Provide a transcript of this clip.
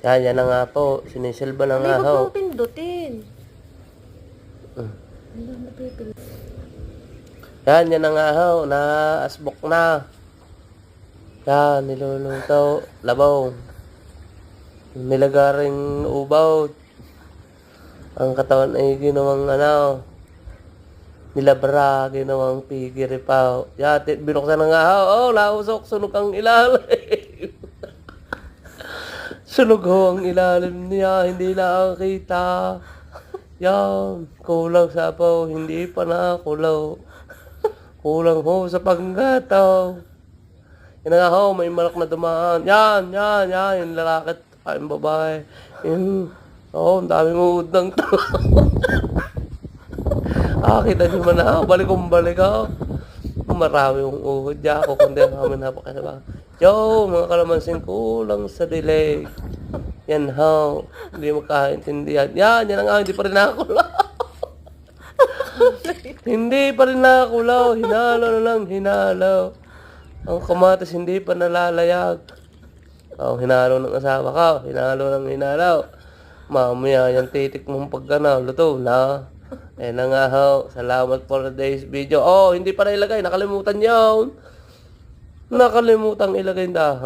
Yan, yan na nga po. Sinisilba na nga Hindi ho. ko po pindutin. Mm. Ano napipil? Yan, yan na nga ho. Naasbok na. Yan, niluluto. Labaw. Nilagaring ubaw. Ang katawan ay ginawang ano. Nilabra, ginawang pigiri pa. Yan, binuksan na nga ho. Oh, lausok, sunog ang ilalim. sunog ho ang ilalim niya. Hindi nakakita. Yan, kulang sa apaw. Hindi pa nakakulaw. Kulang ho sa panggataw. Yan nga ho, may malak na dumaan. Yan, yan, yan. Yung lalaki at yung babae. Yun. Oo, ang daming udang to. ah, kita nyo man na. Balik kong balik ako. Marami yung uhod niya ako. Kundi ang kami napakasama. Yo, mga kalamansing kulang sa delay. Yan ho. Hindi magkaintindihan. Yan, yan na nga. Hindi pa rin nakakulaw. hindi pa rin nakakulaw. Hinalo na lang, hinalo. Ang kamatis hindi pa nalalayag. Oh, hinalo ng asawa ka. Hinalo ng hinalo. Mamaya yung titik mong pagkana, luto na. Eh na nga ho. Salamat for today's video. Oh, hindi pa na ilagay. Nakalimutan yun. Nakalimutan ilagay yung dahon.